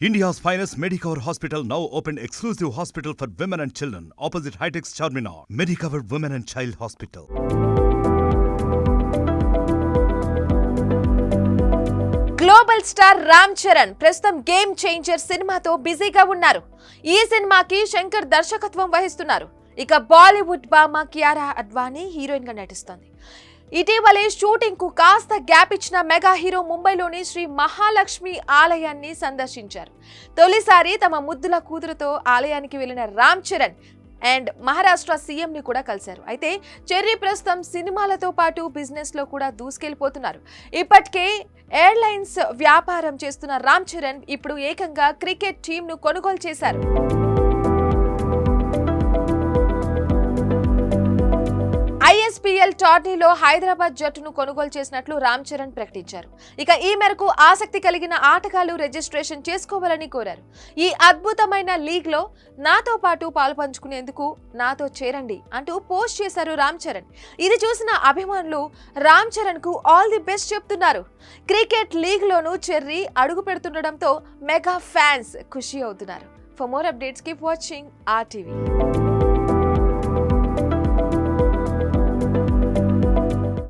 India's finest Medicover hospital now open exclusive hospital for women and children opposite Hitex Charminar Medicover women and child hospital global star Ram Charan ప్రస్తుతం game changer సినిమాతో బిజీగా ఉన్నారు ఈ సినిమాకి శంకర్ దర్శకత్వం వహిస్తున్నారు ఇక బాలీవుడ్ బామా కియారా అడ్వాణి హీరోయిన్గా నటిస్తోంది ఇటీవలే షూటింగ్కు కాస్త గ్యాప్ ఇచ్చిన మెగా హీరో ముంబైలోని శ్రీ మహాలక్ష్మి ఆలయాన్ని సందర్శించారు. తొలిసారి తమ ముద్దుల కూతురుతో ఆలయానికి వెళ్ళిన రామ్ చరణ్ అండ్ మహారాష్ట్ర సీఎంని కూడా కలిశారు. అయితే చెర్రీ ప్రస్తుతం సినిమాలతో పాటు బిజినెస్లో కూడా దూసుకెళ్ళిపోతున్నారు. ఇప్పటికే ఎయిర్లైన్స్ వ్యాపారం చేస్తున్న రామ్ చరణ్ ఇప్పుడు ఏకంగా క్రికెట్ టీంను కొనుగోలు చేశారు. ఐపీఎల్ టోర్నీలో హైదరాబాద్ జట్టును కొనుగోలు చేసినట్లు రామ్ చరణ్ ప్రకటించారు. ఇక ఈ మేరకు ఆసక్తి కలిగిన ఆటగాళ్ళు రిజిస్ట్రేషన్ చేసుకోవాలని కోరారు. ఈ అద్భుతమైన లీగ్లో నాతో పాటు పాల్పంచుకునేందుకు నాతో చేరండి అంటూ పోస్ట్ చేశారు రామ్ చరణ్. ఇది చూసిన అభిమానులు రామ్ చరణ్కు ఆల్ ది బెస్ట్ చెప్తున్నారు. క్రికెట్ లీగ్లోనూ చెర్రీ అడుగు పెడుతుండడంతో మెగా ఫ్యాన్స్ ఖుషి అవుతున్నారు. For more updates keep watching RTV